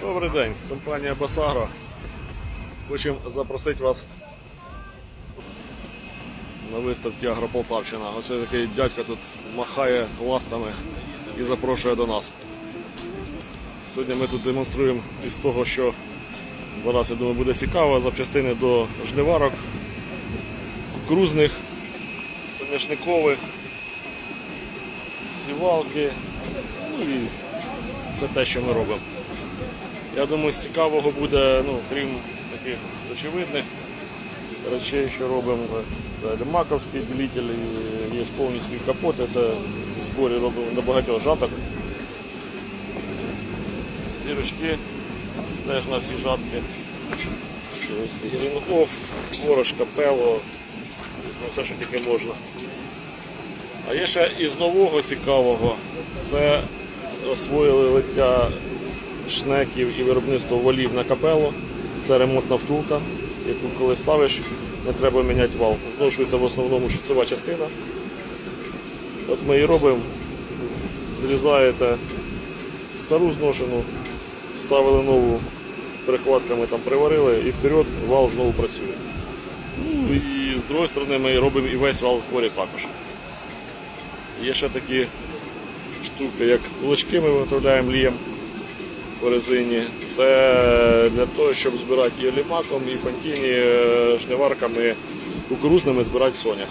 Добрий день, компанія Басагро. Хочемо запросити вас на виставці Агрополтавщина. Ось такий дядько тут махає ластами і запрошує до нас. Сьогодні ми тут демонструємо із того, що зараз, я думаю, буде цікаво, запчастини до жниварок, крузних, соняшникових, сівалки, ну і це те, що ми робимо. Я думаю, з цікавого буде, ну, крім таких очевидних речей, що робимо. Це лімаковський ділитель, є повністю і капоти, це в зборі робимо на багатьох жаток. Зірочки теж на всі жатки. Ось Грінгоф, ворошка, пело, ну, все, що тільки можна. А є ще із нового цікавого, це освоїли лиття шнеків і виробництво валів на капело. Це ремонтна втулка, яку коли ставиш, не треба міняти вал. Зношується в основному шліцева частина. От ми і робимо, зрізаєте стару зношену, вставили нову, перехватками там приварили і вперед вал знову працює. Ну і з другої сторони ми робимо і весь вал зборі також. Є ще такі штуки, як кулачки ми виготовляємо лієм по резині. Це для того, щоб збирати і олімаком, і фантіні, е, жниварками кукурузними збирати сонях.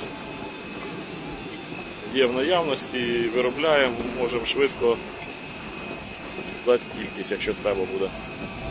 Є в наявності, виробляємо, можемо швидко дати кількість, якщо треба буде.